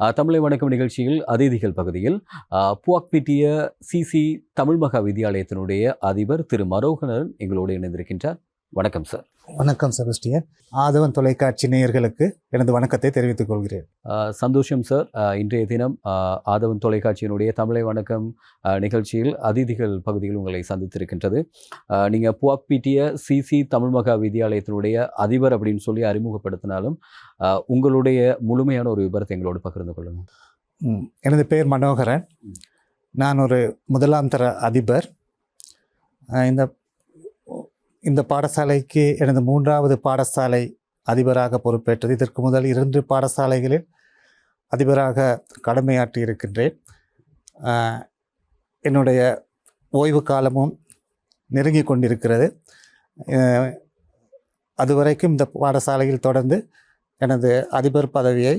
தமிழை வணக்கம் நிகழ்ச்சியில் அதிதிகள் பகுதியில் புவாக்பிட்டிய சிசி தமிழ் மகா வித்தியாலயத்தினுடைய அதிபர் திரு மரோகனன் எங்களோடு இணைந்திருக்கின்றார். வணக்கம் சார் வணக்கம் செபஸ்டியன். ஆதவன் தொலைக்காட்சி நேயர்களுக்கு எனது வணக்கத்தை தெரிவித்துக் கொள்கிறேன். சந்தோஷம் சார் இன்றைய தினம் ஆதவன் தொலைக்காட்சியினுடைய தமிழை வணக்கம் நிகழ்ச்சியில் அதிதிகள் பகுதியில் உங்களை சந்தித்திருக்கின்றது. அஹ், நீங்க புவாக்பிட்டிய சிசி தமிழ் மகா வித்தியாலயத்தினுடைய அதிபர் அப்படின்னு சொல்லி அறிமுகப்படுத்தினாலும் உங்களுடைய முழுமையான ஒரு விபரத்தை எங்களோடு பகிர்ந்து கொள்ளுங்க. ம், எனது பெயர் மனோகரன். நான் ஒரு முதலாம் தர அதிபர். இந்த இந்த பாடசாலைக்கு எனது மூன்றாவது பாடசாலை அதிபராக பொறுப்பேற்றது. இதற்கு முதல் இரண்டு பாடசாலைகளில் அதிபராக கடமையாற்றி இருக்கின்றேன். என்னுடைய ஓய்வு காலமும் நெருங்கி கொண்டிருக்கிறது. அதுவரைக்கும் இந்த பாடசாலையில் தொடர்ந்து எனது அதிபர் பதவியை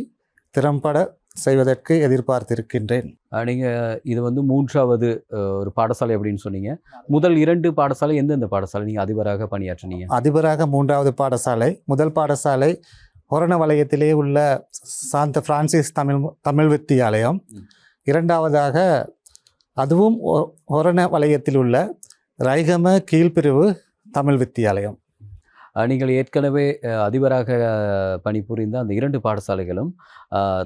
திறம்பட செய்வதற்கு எதிர்பார்த்திருக்கின்றேன். அஹ் நீங்க இது வந்து மூன்றாவது ஒரு பாடசாலை அப்படின்னு சொன்னீங்க. முதல் இரண்டு பாடசாலை எந்தெந்த பாடசாலை நீங்க அதிபராக பணியாற்றினீங்க? அதிபராக மூன்றாவது பாடசாலை. முதல் பாடசாலை ஹொரண வலயத்திலே உள்ள சாந்த பிரான்சிஸ் தமிழ் தமிழ் வித்தியாலயம். இரண்டாவதாக அதுவும் ஒ- ஹொரண வலயத்தில் உள்ள ரைகம கீழ்பிரிவு தமிழ் வித்தியாலயம். நீங்கள் ஏற்கனவே அதிபராக பணிபுரிந்த அந்த இரண்டு பாடசாலைகளும்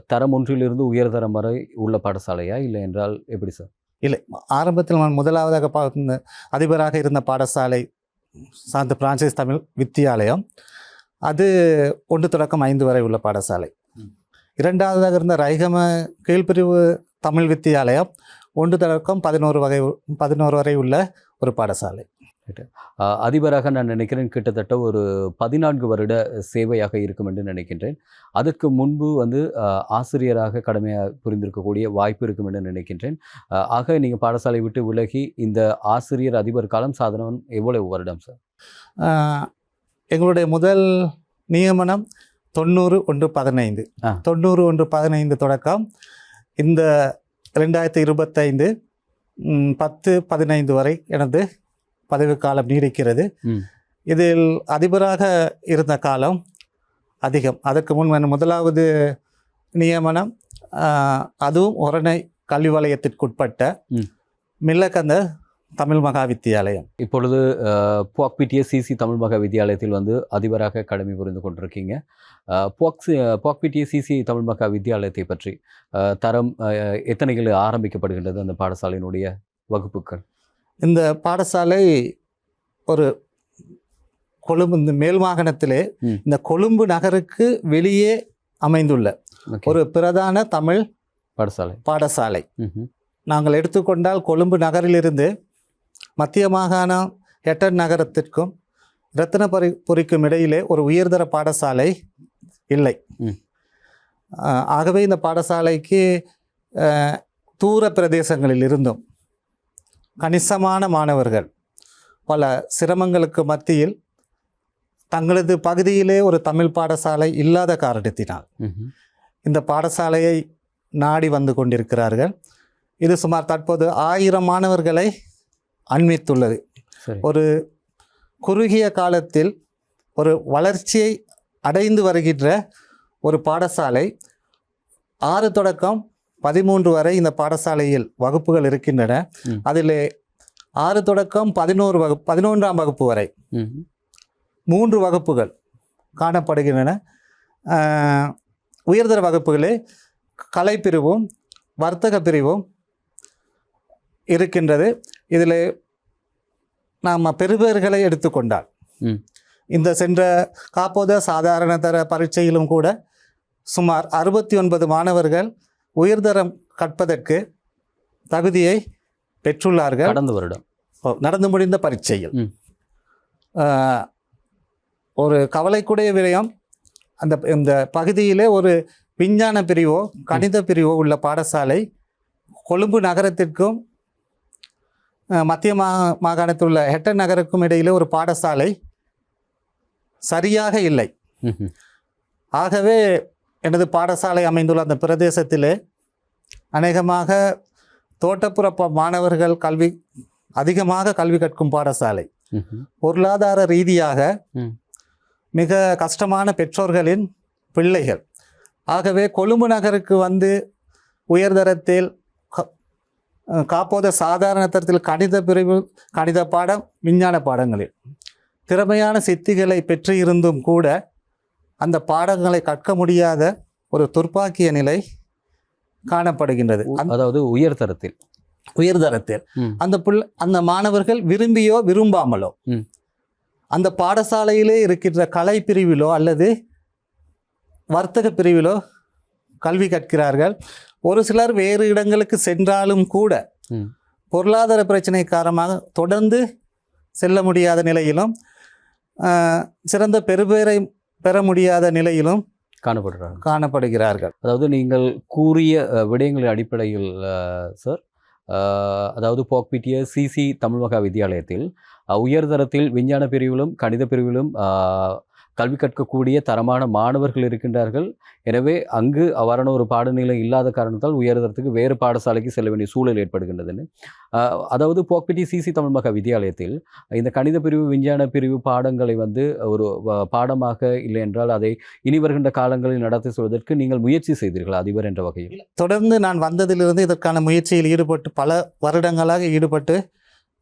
தரம் ஒன்றிலிருந்து உயர்தரம் வரை உள்ள பாடசாலையா? இல்லை என்றால் எப்படி சார்? இல்லை. ஆரம்பத்தில் நான் முதலாவதாக பா இந்த அதிபராக இருந்த பாடசாலை சாந்த பிரான்சிஸ் தமிழ் வித்தியாலயம். அது ஒன்று தொடக்கம் ஐந்து வரை உள்ள பாடசாலை. இரண்டாவதாக இருந்த ரைகம கீழ்பிரிவு தமிழ் வித்தியாலயம் ஒன்று தொடக்கம் பதினோரு வகை பதினோரு வரை உள்ள ஒரு பாடசாலை. அதிபராக நான் நினைக்கிறேன் கிட்டத்தட்ட ஒரு பதினான்கு வருட சேவையாக இருக்கும் என்று நினைக்கின்றேன். அதற்கு முன்பு வந்து ஆசிரியராக கடமையாக புரிந்திருக்கக்கூடிய வாய்ப்பு இருக்கும் என்று நினைக்கின்றேன். ஆக நீங்கள் பாடசாலை விட்டு விலகி இந்த ஆசிரியர் அதிபர் காலம் சாதனம் எவ்வளவு வருடம் சார் எங்களுடைய முதல் நியமனம் தொண்ணூறு ஒன்று பதினைந்து. தொண்ணூறு ஒன்று பதினைந்து தொடக்கம். இந்த ரெண்டாயிரத்தி இருபத்தைந்து பத்து பதினைந்து வரை எனது பதவிக்காலம் நீடிக்கிறது. இதில் அதிபராக இருந்த காலம் அதிகம். அதற்கு முன் முதலாவது நியமனம் அதுவும் ஒரணை கல்வி வலயத்திற்குட்பட்ட. மில்லக்கந்த தமிழ் மகா வித்தியாலயம் இப்பொழுது புவாக்பிட்டிய சிசி தமிழ் மகா வித்தியாலயத்தில் வந்து அதிபராக கடமை புரிந்து கொண்டிருக்கீங்க. புவாக்சி புவாக்பிட்டிய சிசி தமிழ் மகா வித்தியாலயத்தை பற்றி தரம் எத்தனைகள் ஆரம்பிக்கப்படுகின்றது அந்த பாடசாலையினுடைய வகுப்புகள்? இந்த பாடசாலை ஒரு கொழும்பு இந்த மேல் மாகாணத்திலே. இந்த கொழும்பு நகருக்கு வெளியே அமைந்துள்ள. ஒரு பிரதான தமிழ் பாடசாலை பாடசாலை. நாங்கள் எடுத்துக்கொண்டால் கொழும்பு நகரிலிருந்து மத்திய மாகாணம் ஹெட்டன் நகரத்திற்கும் ரத்தினபுரி புரிக்கும் இடையிலே ஒரு உயர்தர பாடசாலை இல்லை ஆகவே இந்த பாடசாலைக்கு தூர பிரதேசங்களில் இருந்தும் கணிசமான மாணவர்கள். பல சிரமங்களுக்கு மத்தியில் தங்களது பகுதியிலே ஒரு தமிழ் பாடசாலை இல்லாத காரணத்தினால். இந்த பாடசாலையை நாடி வந்து கொண்டிருக்கிறார்கள். இது சுமார் தற்போது ஆயிரம் மாணவர்களை அண்மித்துள்ளது. ஒரு குறுகிய காலத்தில் ஒரு வளர்ச்சியை அடைந்து வருகின்ற ஒரு பாடசாலை. ஆறு தொடக்கம் பதிமூன்று வரை இந்த பாடசாலையில் வகுப்புகள் இருக்கின்றன. அதிலே ஆறு தொடக்கம் பதினோரு வகுப்பு பதினொன்றாம் வகுப்பு வரை. மூன்று வகுப்புகள் காணப்படுகின்றன உயர்தர வகுப்புகளே கலைப்பிரிவும் வர்த்தக பிரிவும் இருக்கின்றது இதில் நாம் பெறுபேறுகளை எடுத்துக்கொண்டால். இந்த சென்ற காப்போத சாதாரண தர பரீட்சையிலும் கூட சுமார் அறுபத்தி ஒன்பது மாணவர்கள் உயர்தரம் கற்பதற்கு தகுதியை பெற்றுள்ளார்கள். கடந்த வருடம். நடந்து முடிந்த பரீட்சையில். ஒரு கவலைக்குடைய விடயம் அந்த இந்த பகுதியிலே ஒரு விஞ்ஞான பிரிவோ கணித பிரிவோ உள்ள பாடசாலை கொழும்பு நகரத்திற்கும் மத்திய மா மாகாணத்தில் உள்ள ஹெட்டன் நகருக்கும் இடையிலே ஒரு பாடசாலை சரியாக இல்லை. ஆகவே எனது பாடசாலை அமைந்துள்ள அந்த பிரதேசத்திலே அநேகமாக தோட்டப்புற மாணவர்கள் கல்வி அதிகமாக கல்வி கற்கும் பாடசாலை. பொருளாதார ரீதியாக. மிக கஷ்டமான பெற்றோர்களின் பிள்ளைகள் ஆகவே கொழும்பு நகருக்கு வந்து உயர்தரத்தில் காப்போத சாதாரண தரத்தில் கணித பிரிவு கணித பாடம் விஞ்ஞான பாடங்களில் திறமையான சித்திகளை பெற்று இருந்தும் கூட அந்த பாடங்களை கற்க முடியாத ஒரு துர்ப்பாக்கிய நிலை காணப்படுகின்றது அதாவது உயர்தரத்தில் உயர்தரத்தில். அந்த புல் அந்த மாணவர்கள் விரும்பியோ விரும்பாமலோ. அந்த பாடசாலையிலே இருக்கின்ற கலை பிரிவிலோ அல்லது வர்த்தக பிரிவிலோ கல்வி கற்கிறார்கள் ஒரு சிலர் வேறு இடங்களுக்கு சென்றாலும் கூட. பொருளாதார பிரச்சனை காரணமாக தொடர்ந்து செல்ல முடியாத நிலையிலும் சிறந்த பெறுபேரை பெற முடியாத நிலையிலும் காணப்படுறாங்க. காணப்படுகிறார்கள். அதாவது நீங்கள் கூறிய விடயங்களின் அடிப்படையில் சார் அதாவது போக்பிட்டிய சிசி தமிழ் மகா வித்தியாலயத்தில் உயர்தரத்தில் விஞ்ஞான பிரிவிலும் கணித பிரிவிலும் கல்வி கற்கக்கூடிய தரமான மாணவர்கள் இருக்கின்றார்கள். எனவே அங்கு அவ்வாறான ஒரு பாடநிலை இல்லாத காரணத்தால் உயர்தரத்துக்கு வேறு பாடசாலைக்கு செல்ல வேண்டிய சூழல் ஏற்படுகின்றதுன்னு. அதாவது போக்பிட்டி சிசி தமிழ் மகா வித்தியாலயத்தில் இந்த கணித பிரிவு விஞ்ஞான பிரிவு பாடங்களை வந்து ஒரு பாடமாக இல்லை என்றால் அதை இனி வருகின்ற காலங்களில் நடத்தி சொல்வதற்கு நீங்கள் முயற்சி செய்தீர்கள் அதிபர் என்ற வகையில்? தொடர்ந்து நான் வந்ததிலிருந்து இதற்கான முயற்சியில் ஈடுபட்டு பல வருடங்களாக ஈடுபட்டு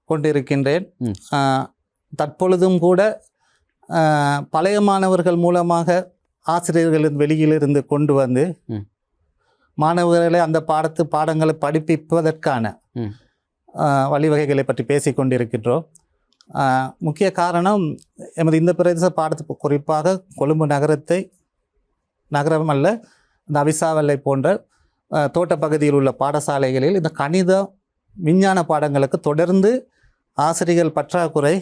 கொண்டிருக்கின்றேன். தற்பொழுதும் கூட பழைய மாணவர்கள் மூலமாக ஆசிரியர்களின் வெளியிலிருந்து கொண்டு வந்து. மாணவர்களை அந்த பாடத்து பாடங்களை படிப்பிப்பதற்கான வழிவகைகளை பற்றி பேசிக் கொண்டிருக்கின்றோம் முக்கிய காரணம் எமது இந்த பிரதேச பாடத்து குறிப்பாக கொழும்பு நகரத்தை நகரம் அல்ல இந்த அவிசாவல்லை போன்ற தோட்டப்பகுதியில் உள்ள பாடசாலைகளில் இந்த கணித விஞ்ஞான பாடங்களுக்கு தொடர்ந்து ஆசிரியர்கள் பற்றாக்குறை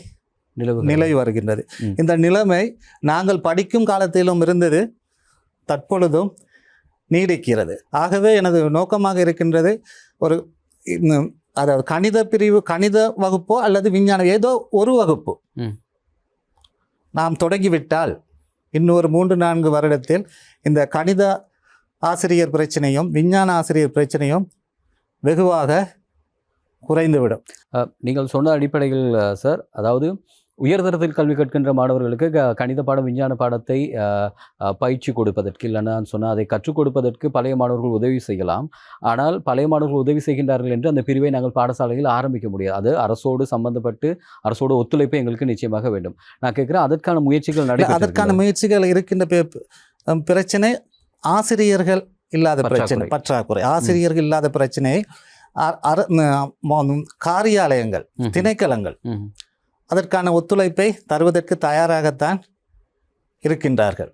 நிலை வருகின்றது. இந்த நிலைமை நாங்கள் படிக்கும் காலத்திலும் இருந்தது தற்பொழுதும் நீடிக்கிறது. ஆகவே எனது நோக்கமாக இருக்கின்றது ஒரு அதாவது கணித பிரிவு கணித வகுப்போ அல்லது விஞ்ஞானம் ஏதோ ஒரு வகுப்பு. நாம் தொடங்கிவிட்டால் இன்னொரு மூன்று நான்கு வருடத்தில் இந்த கணித ஆசிரியர் பிரச்சனையும் விஞ்ஞான ஆசிரியர் பிரச்சனையும் வெகுவாக குறைந்துவிடும். நீங்கள் சொன்ன அடிப்படையில் சார் அதாவது உயர்தரத்தில் கல்வி கற்கின்ற மாணவர்களுக்கு கணித பாடம் விஞ்ஞான பாடத்தை பயிற்சி கொடுப்பதற்கு இல்லைன்னா சொன்னால் அதை கற்றுக் கொடுப்பதற்கு பழைய மாணவர்கள் உதவி செய்யலாம். ஆனால் பழைய மாணவர்கள் உதவி செய்கின்றார்கள் என்று அந்த பிரிவை நாங்கள் பாடசாலையில் ஆரம்பிக்க முடியாது. அது அரசோடு சம்பந்தப்பட்டு அரசோட ஒத்துழைப்பு எங்களுக்கு நிச்சயமாக வேண்டும். நான் கேட்குறேன் அதற்கான முயற்சிகள் நடைபெற்று அதற்கான முயற்சிகள் இருக்கின்ற பிரச்சனை ஆசிரியர்கள் இல்லாத பிரச்சனை பற்றாக்குறை. ஆசிரியர்கள் இல்லாத ம- காரியாலயங்கள் திணைக்களங்கள் அதற்கான ஒத்துழைப்பை தருவதற்கு தயாராகத்தான் இருக்கின்றார்கள்.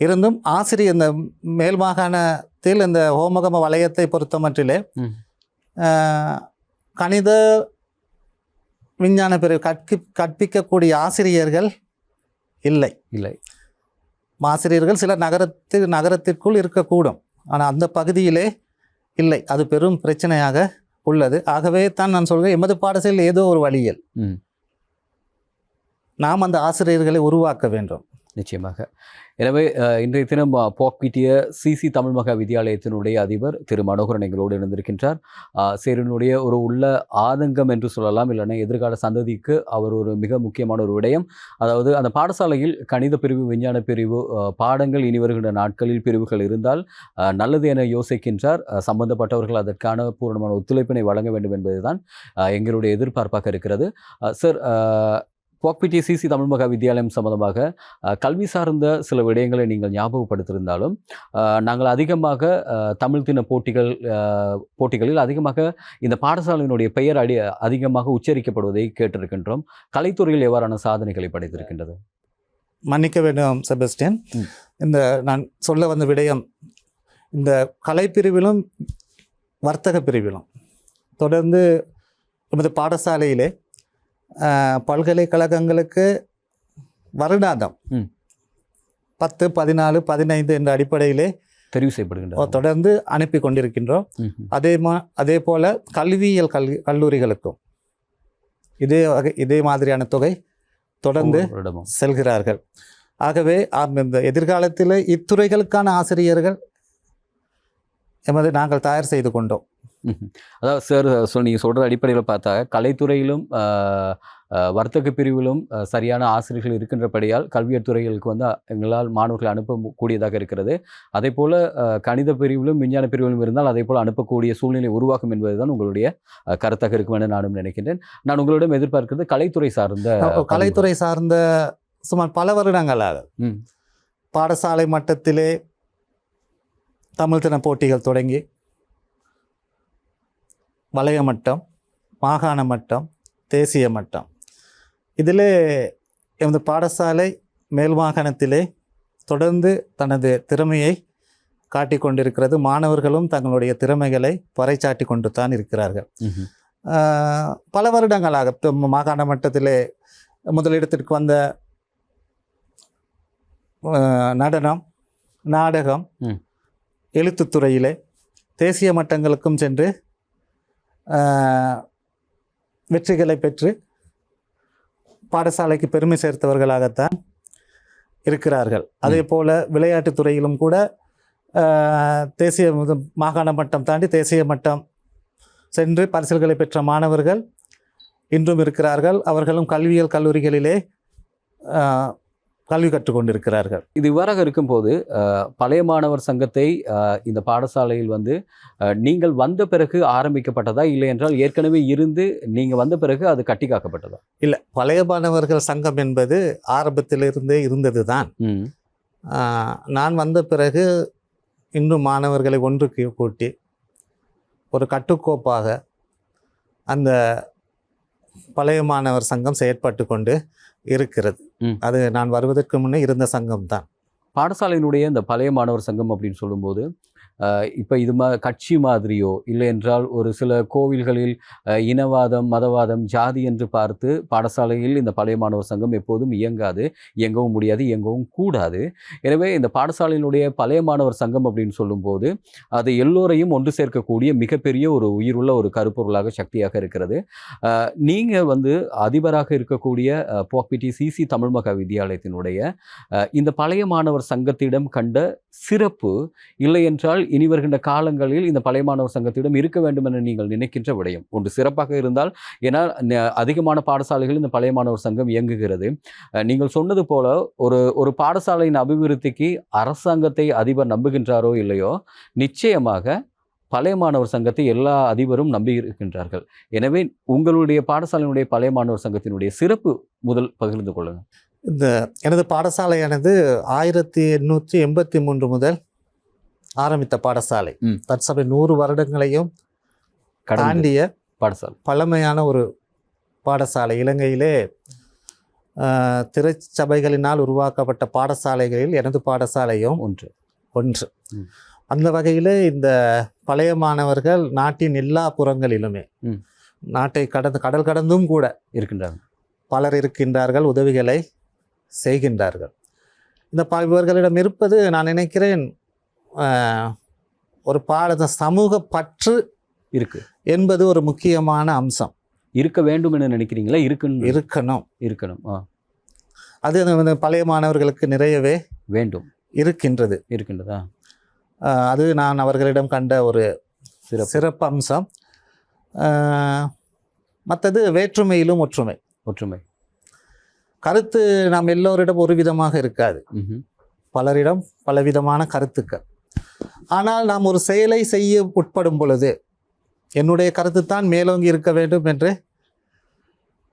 இருந்தும் ஆசிரியர் இந்த மேல் மாகாணத்தில் இந்த ஹோமகம வலயத்தை பொறுத்தமட்டிலே கணித விஞ்ஞான பிரிவு கற்கி கற்பிக்கக்கூடிய ஆசிரியர்கள் இல்லை. இல்லை. ஆசிரியர்கள் சில நகரத்து நகரத்திற்குள் இருக்கக்கூடும். ஆனால் அந்த பகுதியிலே இல்லை. அது பெரும் பிரச்சனையாக உள்ளது. ஆகவே தான் நான் சொல்கிறேன் எமது பாடசாலையில் ஏதோ ஒரு வழியில். நாம் அந்த ஆசிரியர்களை உருவாக்க வேண்டும். நிச்சயமாக. எனவே இன்றைய தினம் போக்கிட்டிய சிசி தமிழ் மகா வித்தியாலயத்தினுடைய அதிபர் திரு மனோகரன் எங்களோடு இருந்திருக்கின்றார் சேரனுடைய ஒரு உள்ள ஆதங்கம் என்று சொல்லலாம் இல்லைன்னா எதிர்கால சந்ததிக்கு அவர் ஒரு மிக முக்கியமான ஒரு விடயம். அதாவது அந்த பாடசாலையில் கணித பிரிவு விஞ்ஞான பிரிவு பாடங்கள் இனி வருகின்ற நாட்களில் பிரிவுகள் இருந்தால் நல்லது என யோசிக்கின்றார். சம்பந்தப்பட்டவர்கள் அதற்கான பூரணமான ஒத்துழைப்பினை வழங்க வேண்டும் என்பதுதான் எங்களுடைய எதிர்பார்ப்பாக இருக்கிறது. சார் போக்பிட்டி சிசி தமிழ் மகா வித்தியாலயம் சம்பந்தமாக கல்வி சார்ந்த சில விடயங்களை நீங்கள் ஞாபகப்படுத்தியிருந்தாலும் நாங்கள் அதிகமாக தமிழ் தின போட்டிகள் போட்டிகளில் அதிகமாக இந்த பாடசாலையினுடைய பெயர் அடி அதிகமாக உச்சரிக்கப்படுவதை கேட்டிருக்கின்றோம். கலைத்துறையில் எவ்வாறான சாதனைகளை படைத்திருக்கின்றது? மன்னிக்க வேண்டும் செபஸ்டியன். இந்த நான் சொல்ல வந்த விடயம் இந்த கலைப்பிரிவிலும் வர்த்தக பிரிவிலும் தொடர்ந்து நமது பாடசாலையிலே பல்கலைக்கழகங்களுக்கு வருடாந்தம். பத்து பதினாலு பதினைந்து என்ற அடிப்படையிலே தெரிவு செய்யப்படுகின்றது தொடர்ந்து அனுப்பி கொண்டிருக்கின்றோம். அதே மா அதே போல் கல்வியியல் கல்வி கல்லூரிகளுக்கும் இதே வகை இதே மாதிரியான தொகை தொடர்ந்து செல்கிறார்கள் ஆகவே இந்த எதிர்காலத்தில் இத்துறைகளுக்கான ஆசிரியர்கள் எமது நாங்கள் தயார் செய்து கொண்டோம். அதாவது சார் சொல் நீங்கள் சொல்கிற அடிப்படையில் பார்த்தா கலைத்துறையிலும் வர்த்தக பிரிவிலும் சரியான ஆசிரியர்கள் இருக்கின்றபடியால் கல்வியற் துறைகளுக்கு வந்து எங்களால் மாணவர்களை அனுப்பக்கூடியதாக இருக்கிறது. அதே போல் கணித பிரிவிலும் விஞ்ஞான பிரிவிலும் இருந்தால் அதே போல் அனுப்பக்கூடிய சூழ்நிலை உருவாக்கும் என்பதுதான் உங்களுடைய கருத்தாக இருக்கும் என நானும் நினைக்கின்றேன். நான் உங்களிடம் எதிர்பார்க்கிறது கலைத்துறை சார்ந்த. கலைத்துறை சார்ந்த சுமார் பல வருடங்களாக பாடசாலை மட்டத்திலே தமிழ் தின போட்டிகள் தொடங்கி வலய மட்டம் மாகாண மட்டம் தேசிய மட்டம். இதிலே எமது பாடசாலை மேல் மாகாணத்திலே தொடர்ந்து தனது திறமையை காட்டிக் கொண்டிருக்கிறது. மாணவர்களும் தங்களுடைய திறமைகளை பறைசாட்டி கொண்டு தான் இருக்கிறார்கள் பல வருடங்களாக இப்ப மாகாண மட்டத்திலே முதலிடத்திற்கு வந்த நடனம் நாடகம். எழுத்துத்துறையிலே தேசிய மட்டங்களுக்கும் சென்று வெற்றிகளை பெற்று பாடசாலைக்கு பெருமை சேர்த்தவர்களாகத்தான் இருக்கிறார்கள். அதே போல விளையாட்டுத் துறையிலும் கூட தேசிய மாகாண மட்டம் தாண்டி தேசிய மட்டம் சென்று பரிசில்களை பெற்ற மாணவர்கள் இன்றும் இருக்கிறார்கள். அவர்களும் கல்வியியல் கல்லூரிகளிலே கல்வி கற்றுக்கொண்டிருக்கிறார்கள். இது இவ்வாறாக இருக்கும்போது பழைய மாணவர் சங்கத்தை இந்த பாடசாலையில் வந்து நீங்கள் வந்த பிறகு ஆரம்பிக்கப்பட்டதா இல்லை என்றால் ஏற்கனவே இருந்து நீங்கள் வந்த பிறகு அது கட்டி காக்கப்பட்டதா? இல்லை பழைய மாணவர்கள் சங்கம் என்பது ஆரம்பத்திலிருந்தே இருந்தது தான் நான் வந்த பிறகு இன்னும் மாணவர்களை ஒன்றுக்கு கூட்டி ஒரு கட்டுக்கோப்பாக அந்த பழைய மாணவர் சங்கம் செயற்பட்டு கொண்டு இருக்கிறது. அது நான் வருவதற்கு முன்னே இருந்த சங்கம் தான் பாடசாலையினுடைய இந்த பழைய மாணவர் சங்கம் அப்படின்னு சொல்லும்போது இப்போ இது மா கட்சி மாதிரியோ இல்லை என்றால் ஒரு சில கோவில்களில் இனவாதம் மதவாதம் ஜாதி என்று பார்த்து பாடசாலையில் இந்த பழைய மாணவர் சங்கம் எப்போதும் இயங்காது இயங்கவும் முடியாது இயங்கவும் கூடாது. எனவே இந்த பாடசாலையினுடைய பழைய மாணவர் சங்கம் அப்படின்னு சொல்லும்போது அது எல்லோரையும் ஒன்று சேர்க்கக்கூடிய மிகப்பெரிய ஒரு உயிருள்ள ஒரு கருப்பொருளாக சக்தியாக இருக்கிறது. நீங்கள் வந்து அதிபராக இருக்கக்கூடிய போக்பிடி சிசி தமிழ் மகா வித்தியாலயத்தினுடைய இந்த பழைய மாணவர் சங்கத்திடம் கண்ட சிறப்பு இல்லை என்றால் இனி வருகின்ற காலங்களில் இந்த பழைய மாணவர் சங்கத்திடம் இருக்க வேண்டும் என நீங்கள் நினைக்கின்ற விடயம். ஒன்று சிறப்பாக இருந்தால் ஏன்னா ந- அதிகமான பாடசாலைகள் இந்த பழைய மாணவர் சங்கம் இயங்குகிறது. நீங்கள் சொன்னது போல ஒரு ஒரு பாடசாலையின் அபிவிருத்திக்கு அரசாங்கத்தை அதிபர் நம்புகின்றாரோ இல்லையோ நிச்சயமாக பழைய மாணவர் சங்கத்தை எல்லா அதிபரும் நம்பி இருக்கின்றார்கள் எனவே உங்களுடைய பாடசாலையினுடைய பழைய மாணவர் சங்கத்தினுடைய சிறப்பு முதல் பகிர்ந்து கொள்ளுங்கள் இந்த எனது பாடசாலையானது ஆயிரத்தி எண்ணூற்றி எண்பத்தி மூன்று முதல் ஆரம்பித்த பாடசாலை. தற்சபை நூறு வருடங்களையும் தாண்டிய பாடசாலை. பழமையான ஒரு பாடசாலை. இலங்கையிலே திருச்சபைகளினால் உருவாக்கப்பட்ட பாடசாலைகளில் எனது பாடசாலையும் ஒன்று. ஒன்று. அந்த வகையிலே இந்த பழைய மாணவர்கள் நாட்டின் எல்லா புறங்களிலுமே. நாட்டை கடந்து கடல் கடந்தும் கூட இருக்கின்றார்கள். பலர் இருக்கின்றார்கள் உதவிகளை செய்கின்றார்கள். இந்த இவர்களிடம் இருப்பது நான் நினைக்கிறேன் ஒரு பாட சமூக பற்று இருக்கு. என்பது ஒரு முக்கியமான அம்சம். இருக்க வேண்டும் என நினைக்கிறீங்களா? இருக்கணும். இருக்கணும். ஆ. அது அந்த பழைய மாணவர்களுக்கு நிறையவே வேண்டும். இருக்கின்றது. இருக்கின்றதா? அது நான் அவர்களிடம் கண்ட ஒரு சிறப்பு. சிறப்பு அம்சம். மற்றது வேற்றுமையிலும் ஒற்றுமை. ஒற்றுமை. கருத்து நாம் எல்லோரிடம் ஒரு விதமாக இருக்காது. பலரிடம் பலவிதமான கருத்துக்கள். ஆனால் நாம் ஒரு செயலை செய்ய உட்படும் பொழுது என்னுடைய கருத்து தான் மேலோங்கி இருக்க வேண்டும் என்று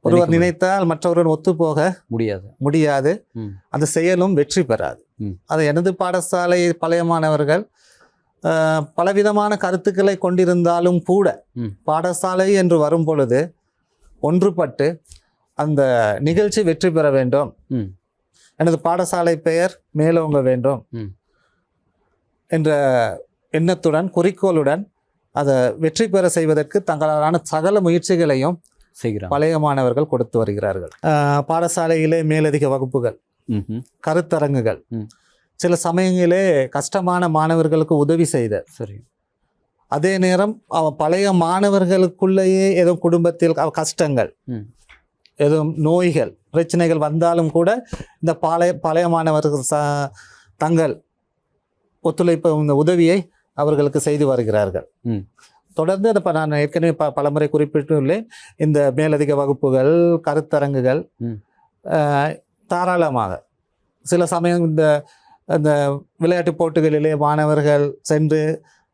ஒருவர் நினைத்தால் மற்றவருடன் ஒத்துப்போக முடியாது முடியாது. அந்த செயலும் வெற்றி பெறாது. அது எனது பாடசாலை பழைய மாணவர்கள் பலவிதமான கருத்துக்களை கொண்டிருந்தாலும் கூட. பாடசாலை என்று வரும் பொழுது ஒன்றுபட்டு அந்த நிகழ்ச்சி வெற்றி பெற வேண்டும். எனது பாடசாலை பெயர் மேலோங்க வேண்டும். என்ற எண்ணத்துடன் குறிக்கோளுடன் அதை வெற்றி பெற செய்வதற்கு தங்களாலான சகல முயற்சிகளையும் செய்கிறாங்க பழைய மாணவர்கள் கொடுத்து வருகிறார்கள் பாடசாலையிலே மேலதிக வகுப்புகள். கருத்தரங்குகள். சில சமயங்களே கஷ்டமான மாணவர்களுக்கு உதவி செய்த சரி அதே நேரம் அவ பழைய மாணவர்களுக்குள்ளேயே ஏதோ குடும்பத்தில் கஷ்டங்கள். எதுவும் நோய்கள் பிரச்சனைகள் வந்தாலும் கூட இந்த பழைய பழைய மாணவர்கள் ச தங்கள் ஒத்துழைப்பு இந்த உதவியை அவர்களுக்கு செய்து வருகிறார்கள். தொடர்ந்து அதை நான் ஏற்கனவே ப பலமுறை குறிப்பிட்டுள்ளேன் இந்த மேலதிக வகுப்புகள் கருத்தரங்குகள் தாராளமாக சில சமயம் இந்த அந்த விளையாட்டு போட்டிகளிலே மாணவர்கள் சென்று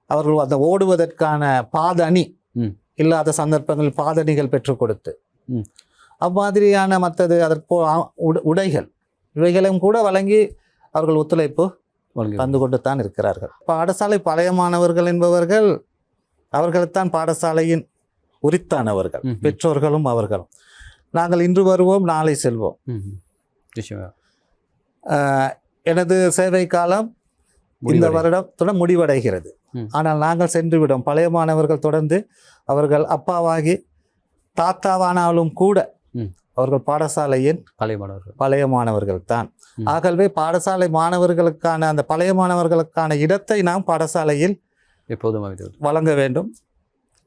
அவர்கள் அந்த ஓடுவதற்கான பாதணி. இல்லாத சந்தர்ப்பங்கள் பாதணிகள் பெற்றுக் கொடுத்து ம். அம்மாதிரியான மற்றது அதற்கு உடைகள் இவைகளும் கூட வழங்கி அவர்கள் ஒத்துழைப்பு தந்து கொண்டு தான் இருக்கிறார்கள். பாடசாலை பழைய மாணவர்கள் என்பவர்கள் அவர்கள்தான் பாடசாலையின் உரித்தானவர்கள். பெற்றோர்களும் அவர்களும். நாங்கள் இன்று வருவோம் நாளை செல்வோம். எனது சேவை காலம் இந்த வருடத்துடன் முடிவடைகிறது. ஆனால் நாங்கள் சென்று விடும் பழைய மாணவர்கள் தொடர்ந்து அவர்கள் அப்பாவாகி தாத்தாவானாலும் கூட. அவர்கள் பாடசாலையின் பழைய மாணவர்கள் பழைய மாணவர்கள் தான். ஆகவே பாடசாலை மாணவர்களுக்கான அந்த பழைய மாணவர்களுக்கான இடத்தை நாம் பாடசாலையில் எப்போதும் வழங்க வேண்டும்.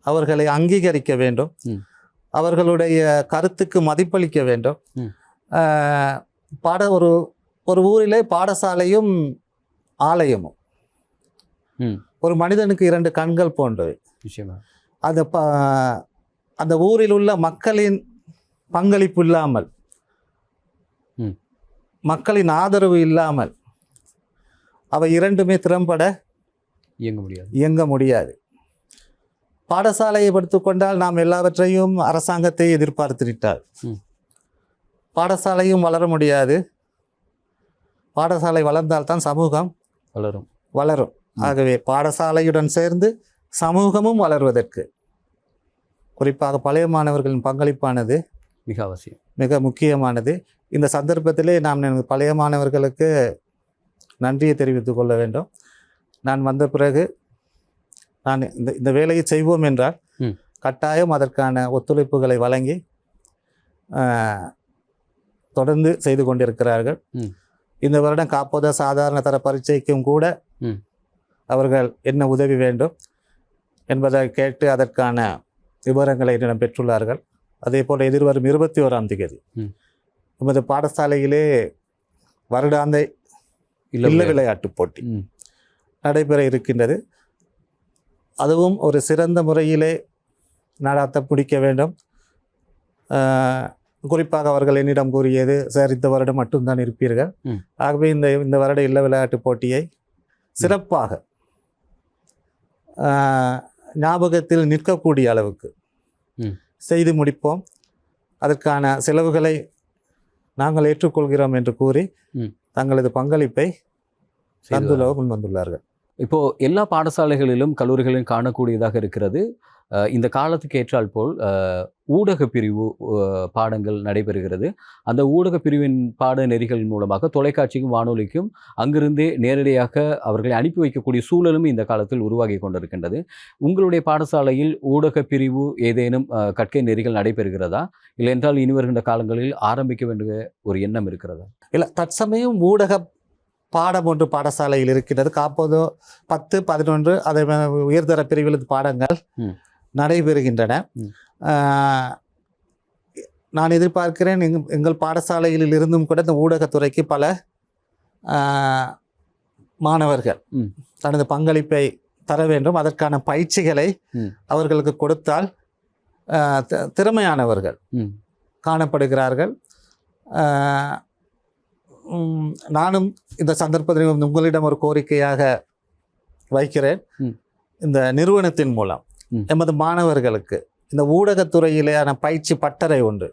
அவர்களை அங்கீகரிக்க வேண்டும். அவர்களுடைய கருத்துக்கு மதிப்பளிக்க வேண்டும். பாட ஒரு ஒரு ஊரிலே பாடசாலையும் ஆலயமும். ஒரு மனிதனுக்கு இரண்டு கண்கள் போன்றவை. அந்த அந்த ஊரில் உள்ள மக்களின் பங்களிப்பு இல்லாமல். மக்களின் ஆதரவு இல்லாமல் அவை இரண்டுமே திறம்பட இயங்க முடியாது இயங்க முடியாது பாடசாலையை எடுத்துக்கொண்டால் நாம் எல்லாவற்றையும் அரசாங்கத்தை எதிர்பார்த்துவிட்டால். பாடசாலையும் வளர முடியாது பாடசாலை வளர்ந்தால்தான் சமூகம் வளரும் வளரும். ஆகவே பாடசாலையுடன் சேர்ந்து சமூகமும் வளர்வதற்கு குறிப்பாக பழைய மாணவர்களின் பங்களிப்பானது மிக அவசியம் மிக முக்கியமானது இந்த சந்தர்ப்பத்திலே நாம் எனது பழைய மாணவர்களுக்கு நன்றியை தெரிவித்துக் கொள்ள வேண்டும் நான் வந்த பிறகு நான் இந்த இந்த வேலையை செய்வோம் என்றால். கட்டாயம் அதற்கான ஒத்துழைப்புகளை வழங்கி தொடர்ந்து செய்து கொண்டிருக்கிறார்கள். இந்த வருடம் காப்போத சாதாரண தர பரீட்சைக்கும் கூட. அவர்கள் என்ன உதவி வேண்டும் என்பதை கேட்டு அதற்கான விவரங்களை என்னிடம் பெற்றுள்ளார்கள் அதே போல் எதிர்வரும் இருபத்தி ஓராம் தேதி. நமது பாடசாலையிலே வருடாந்த இல்ல விளையாட்டு போட்டி. நடைபெற இருக்கின்றது அதுவும் ஒரு சிறந்த முறையிலே நடாத்த பிடிக்க வேண்டும் குறிப்பாக அவர்கள் என்னிடம் கூறியது சார் இந்த வருடம் மட்டும்தான் இருப்பீர்கள். ஆகவே இந்த இந்த வருட இல்ல விளையாட்டு போட்டியை சிறப்பாக ஞாபகத்தில் நிற்கக்கூடிய அளவுக்கு. செய்து முடிப்போம். அதற்கான செலவுகளை நாங்கள் ஏற்றுக்கொள்கிறோம் என்று கூறி. தங்களது பங்களிப்பை தந்துள்ள முன் வந்துள்ளார்கள். இப்போது எல்லா பாடசாலைகளிலும் கல்லூரிகளிலும் காணக்கூடியதாக இருக்கிறது. இந்த காலத்துக்கு ஏற்றால் போல் ஊடக பிரிவு பாடங்கள் நடைபெறுகிறது. அந்த ஊடக பிரிவின் பாட நெறிகள் மூலமாக தொலைக்காட்சிக்கும் வானொலிக்கும் அங்கிருந்தே நேரடியாக அவர்களை அனுப்பி வைக்கக்கூடிய சூழலும் இந்த காலத்தில் உருவாகி கொண்டிருக்கின்றது. உங்களுடைய பாடசாலையில் ஊடக பிரிவு ஏதேனும் கற்கை நெறிகள் நடைபெறுகிறதா? இல்லை என்றால் இனி வருகின்ற காலங்களில் ஆரம்பிக்க வேண்டிய ஒரு எண்ணம் இருக்கிறதா? இல்லை தற்சமயம் ஊடக பாடம் ஒன்று பாடசாலையில் இருக்கின்றது காப்போதோ பத்து பதினொன்று அதை உயர்தர பிரிவில் பாடங்கள். நடைபெறுகின்றன நான் எதிர்பார்க்கிறேன் எங் எங்கள் பாடசாலையில் இருந்தும் கூட இந்த ஊடகத்துறைக்கு பல மாணவர்கள். தனது பங்களிப்பை தர வேண்டும் அதற்கான பயிற்சிகளை. அவர்களுக்கு கொடுத்தால் திறமையானவர்கள் காணப்படுகிறார்கள் நானும் இந்த சந்தர்ப்பத்தில் உங்களிடம் ஒரு கோரிக்கையாக வைக்கிறேன். இந்த நிறுவனத்தின் மூலம். எமது மாணவர்களுக்கு இந்த ஊடகத்துறையிலான பயிற்சி பட்டறை ஒன்று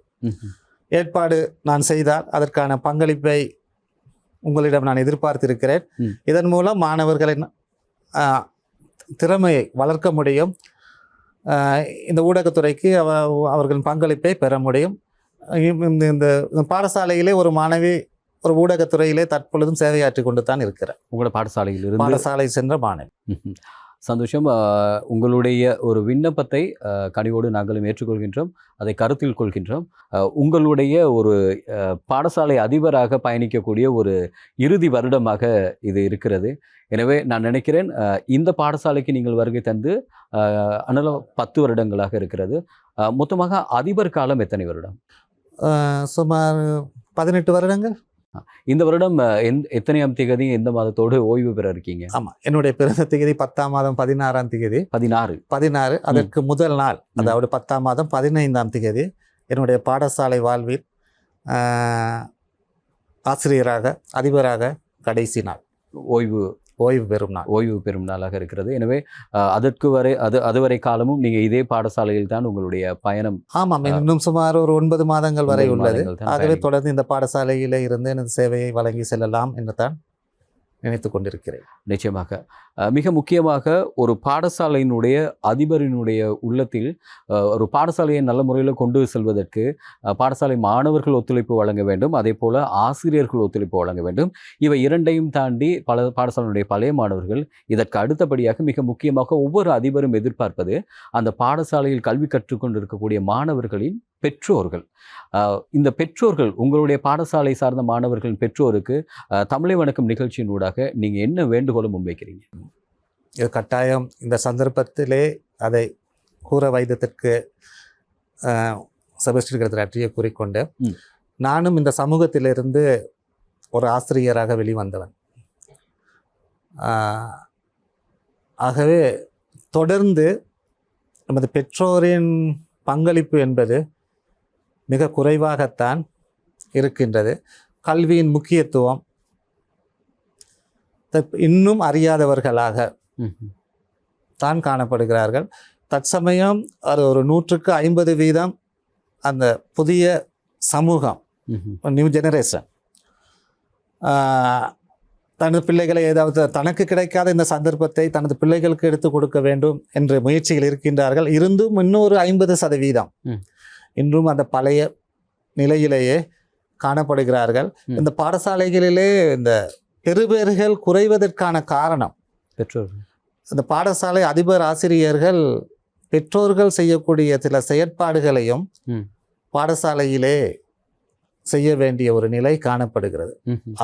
ஏற்பாடு நான் செய்தால் அதற்கான பங்களிப்பை உங்களிடம் நான் எதிர்பார்த்திருக்கிறேன். இதன் மூலம் மாணவர்களின் திறமையை வளர்க்க முடியும் இந்த ஊடகத்துறைக்கு அவ அவர்களின் பங்களிப்பை பெற முடியும் இந்த பாடசாலையிலே ஒரு மாணவி ஒரு ஊடகத்துறையிலே தற்பொழுதும் சேவையாற்றி கொண்டு தான் இருக்கிறார் உங்களோட பாடசாலையில் இருந்து பாடசாலை சென்ற மாணவி. சந்தோஷம். உங்களுடைய ஒரு விண்ணப்பத்தை கனிவோடு நாங்களும் ஏற்றுக்கொள்கின்றோம். அதை கருத்தில் கொள்கின்றோம். உங்களுடைய ஒரு பாடசாலை அதிபராக பயணிக்கக்கூடிய ஒரு இறுதி வருடமாக இது இருக்கிறது. எனவே நான் நினைக்கிறேன் இந்த பாடசாலைக்கு நீங்கள் வருகை தந்து அனல பத்து வருடங்களாக இருக்கிறது. மொத்தமாக அதிபர் காலம் எத்தனை வருடம்? சுமார் பதினெட்டு வருடங்கள். இந்த வருடம் எந்த- எத்தனையாம் தேதி எந்த மாதத்தோடு ஓய்வு பெற இருக்கீங்க? ஆமாம் என்னுடைய பிறந்த தேதி பத்தாம் மாதம் பதினாறாம் தேதி பதினாறு. பதினாறு அதற்கு முதல் நாள் அதாவது பத்தாம் மாதம் பதினைந்தாம் தேதி என்னுடைய பாடசாலை வாழ்வில் ஆசிரியராக அதிபராக கடைசி நாள். ஓய்வு ஓய்வு பெறும் நாள். ஓய்வு பெறும் நாளாக இருக்கிறது. எனவே அஹ், அதற்கு வரை அது அதுவரை காலமும் நீங்க இதே பாடசாலையில் தான் உங்களுடைய பயணம் ஆமாம் இன்னும் சுமார் ஒரு ஒன்பது மாதங்கள் வரை உள்ளது. ஆகவே தொடர்ந்து இந்த பாடசாலையிலே இருந்து எனது சேவையை வழங்கி செல்லலாம் என்று தான் நினைத்து கொண்டிருக்கிறேன். நிச்சயமாக. மிக முக்கியமாக ஒரு பாடசாலையினுடைய அதிபரினுடைய உள்ளத்தில் ஒரு பாடசாலையை நல்ல முறையில் கொண்டு செல்வதற்கு பாடசாலை மாணவர்கள் ஒத்துழைப்பு வழங்க வேண்டும். அதே போல் ஆசிரியர்கள் ஒத்துழைப்பு வழங்க வேண்டும். இவை இரண்டையும் தாண்டி பல பாடசாலையினுடைய பழைய மாணவர்கள் இதற்கு அடுத்தபடியாக மிக முக்கியமாக ஒவ்வொரு அதிபரும் எதிர்பார்ப்பது அந்த பாடசாலையில் கல்வி கற்றுக்கொண்டிருக்கக்கூடிய மாணவர்களின் பெற்றோர்கள். இந்த பெற்றோர்கள் உங்களுடைய பாடசாலை சார்ந்த மாணவர்களின் பெற்றோருக்கு தமிழை வணக்கம் நிகழ்ச்சியின் ஊடாக நீங்க என்ன வேண்டுகோளை முன்வைக்கிறீங்க? இது கட்டாயம். இந்த சந்தர்ப்பத்திலே அதை கூற வைத்ததற்கு செபஸ்டின் அற்றிய கூறிக்கொண்டு. நானும் இந்த சமூகத்திலிருந்து ஒரு ஆசிரியராக வெளிவந்தவன். ஆகவே தொடர்ந்து நமது பெற்றோரின் பங்களிப்பு என்பது மிக குறைவாகத்தான் இருக்கின்றது கல்வியின் முக்கியத்துவம் இன்னும் அறியாதவர்களாக. தான் காணப்படுகிறார்கள் தற்சமயம் அது ஒரு நூற்றுக்கு ஐம்பது வீதம் அந்த புதிய சமூகம். நியூ ஜெனரேஷன் தனது பிள்ளைகளை ஏதாவது தனக்கு கிடைக்காத இந்த சந்தர்ப்பத்தை தனது பிள்ளைகளுக்கு எடுத்து கொடுக்க வேண்டும் என்ற முயற்சிகள் இருக்கின்றார்கள் இருந்தும் இன்னொரு ஐம்பது சதவீதம். இன்றும் அந்த பழைய நிலையிலேயே காணப்படுகிறார்கள். இந்த பாடசாலைகளிலே இந்த பெறுபேறுகள் குறைவதற்கான காரணம் பெற்றோர்கள் இந்த பாடசாலை அதிபர் ஆசிரியர்கள் பெற்றோர்கள் செய்யக்கூடிய சில செயற்பாடுகளையும். பாடசாலையிலே செய்ய வேண்டிய ஒரு நிலை காணப்படுகிறது.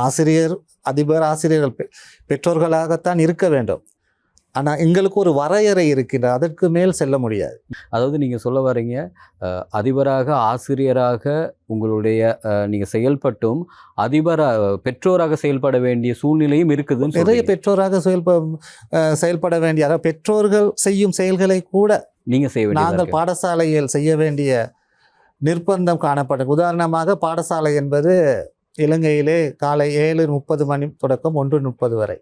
ஆசிரியர் அதிபர் ஆசிரியர்கள் பெற்றோர்களாகத்தான் இருக்க வேண்டும் ஆனால் எங்களுக்கு ஒரு வரையறை இருக்கின்றது அதற்கு மேல் செல்ல முடியாது அதாவது நீங்க சொல்ல வர்றீங்க அஹ், அதிபராக ஆசிரியராக உங்களுடைய அஹ், நீங்க செயல்பட்டும் அதிபரா பெற்றோராக செயல்பட வேண்டிய சூழ்நிலையும் இருக்குதுன்னு நிறைய. பெற்றோராக செயல்ப செயல்பட வேண்டிய அதாவது பெற்றோர்கள் செய்யும் செயல்களை கூட நீங்க செய்ய நாங்கள். பாடசாலையில் செய்ய வேண்டிய நிர்பந்தம் காணப்படும் உதாரணமாக பாடசாலை என்பது இலங்கையிலே காலை ஏழு முப்பது மணி தொடக்கம் ஒன்று முப்பது வரை.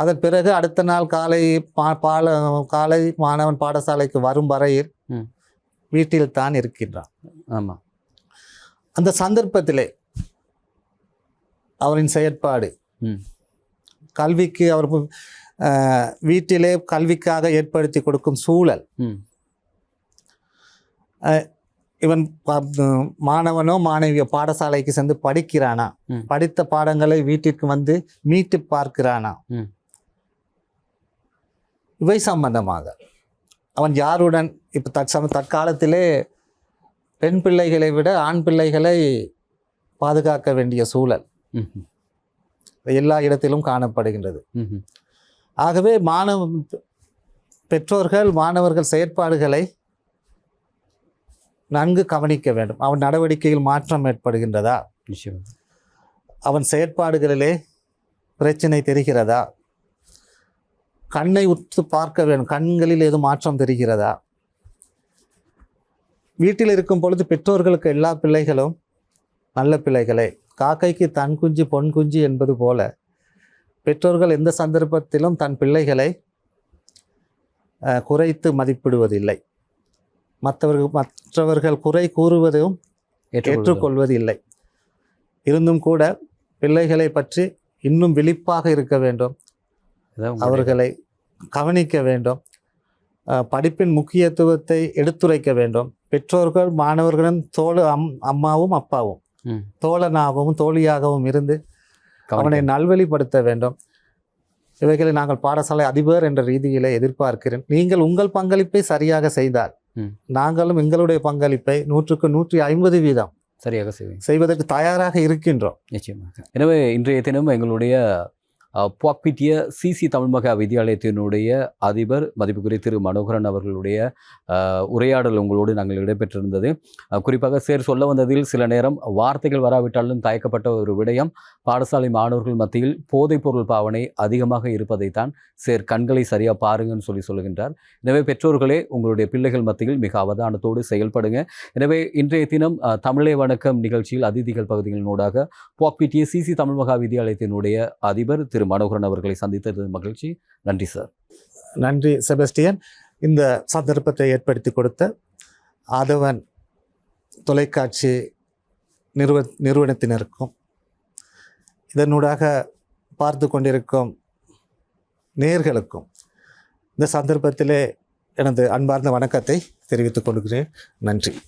அதன் பிறகு அடுத்த நாள் காலை பா பால காலை மாணவன் பாடசாலைக்கு வரும் வரையில். வீட்டில் தான் இருக்கின்றான் ஆமா அந்த சந்தர்ப்பத்திலே அவரின் செயற்பாடு. கல்விக்கு அவர் வீட்டிலே கல்விக்காக ஏற்படுத்தி கொடுக்கும் சூழல். இவன் மாணவனோ மாணவியோ பாடசாலைக்கு சென்று படிக்கிறானா. படித்த பாடங்களை வீட்டிற்கு வந்து மீட்டு பார்க்கிறானா. இவை சம்பந்தமாக. அவன் யாருடன்? இப்போ தற்சம தற்காலத்திலே பெண் பிள்ளைகளை விட ஆண் பிள்ளைகளை பாதுகாக்க வேண்டிய சூழல். எல்லா இடத்திலும் காணப்படுகின்றது. ஆகவே மாணவ பெற்றோர்கள் மாணவர்கள் செயற்பாடுகளை நன்கு கவனிக்க வேண்டும். அவன் நடவடிக்கையில் மாற்றம் ஏற்படுகின்றதா? அவன் செயற்பாடுகளிலே பிரச்சனை தெரிகிறதா? கண்ணை உற்று பார்க்க வேண்டும். கண்களில் ஏதும் மாற்றம் தெரிகிறதா? வீட்டில் இருக்கும் பொழுது பெற்றோர்களுக்கு எல்லா பிள்ளைகளும் நல்ல பிள்ளைகளே. காக்கைக்கு தன் குஞ்சு பொன் குஞ்சு என்பது போல பெற்றோர்கள் எந்த சந்தர்ப்பத்திலும் தன் பிள்ளைகளை குறைத்து மதிப்பிடுவதில்லை. மற்றவர்கள் மற்றவர்கள் குறை கூறுவதும் ஏற்றுக்கொள்வது. இல்லை இருந்தும் கூட பிள்ளைகளை பற்றி இன்னும் விழிப்பாக இருக்க வேண்டும். அவர்களை கவனிக்க வேண்டும். படிப்பின் முக்கியத்துவத்தை எடுத்துரைக்க வேண்டும். பெற்றோர்கள் மாணவர்களும் தோழ அம் அம்மாவும் அப்பாவும். தோழனாகவும் தோழியாகவும் இருந்து அவனை நல்வழிப்படுத்த வேண்டும். இவைகளை நாங்கள் பாடசாலை அதிபர் என்ற ரீதியிலே எதிர்பார்க்கிறேன். நீங்கள் உங்கள் பங்களிப்பை சரியாக செய்தால். நாங்களும் எங்களுடைய பங்களிப்பை நூற்றுக்கு நூற்றி ஐம்பது வீதம் சரியாக செய்வதற்கு தயாராக இருக்கின்றோம். நிச்சயமாக. எனவே இன்றைய தினம் எங்களுடைய புவாக்பிட்டிய சிசி தமிழ்மகா வித்தியாலயத்தினுடைய அதிபர் மதிப்புக்குரிய திரு மனோகரன் அவர்களுடைய உரையாடல் உங்களோடு நாங்கள் இடம்பெற்றிருந்தது. குறிப்பாக சேர் சொல்ல வந்ததில் சில நேரம் வார்த்தைகள் வராவிட்டாலும் தயக்கப்பட்ட ஒரு விடயம். பாடசாலை மாணவர்கள் மத்தியில் போதைப்பொருள் பாவனை அதிகமாக இருப்பதைத்தான் சேர் கண்களை சரியாக பாருங்கன்னு சொல்லி சொல்லுகின்றார். எனவே பெற்றோர்களே உங்களுடைய பிள்ளைகள் மத்தியில் மிக அவதானத்தோடு செயல்படுங்க. எனவே இன்றைய தினம் தமிழே வணக்கம் நிகழ்ச்சியில் அதிதிகள் பகுதிகளினூடாக புவாக்பிட்டிய சிசி தமிழ்மகா வித்தியாலயத்தினுடைய அதிபர் திரு திரு மனோகரன் அவர்களை சந்தித்தது மகிழ்ச்சி. நன்றி சார். நன்றி செபஸ்டியன். இந்த சந்தர்ப்பத்தை ஏற்படுத்தி கொடுத்த ஆதவன் தொலைக்காட்சி நிறுவ நிறுவனத்தினருக்கும் இதனூடாக பார்த்து கொண்டிருக்கும் நேர்களுக்கும் இந்த சந்தர்ப்பத்திலே எனது அன்பார்ந்த வணக்கத்தை தெரிவித்துக் கொள்கிறேன். நன்றி.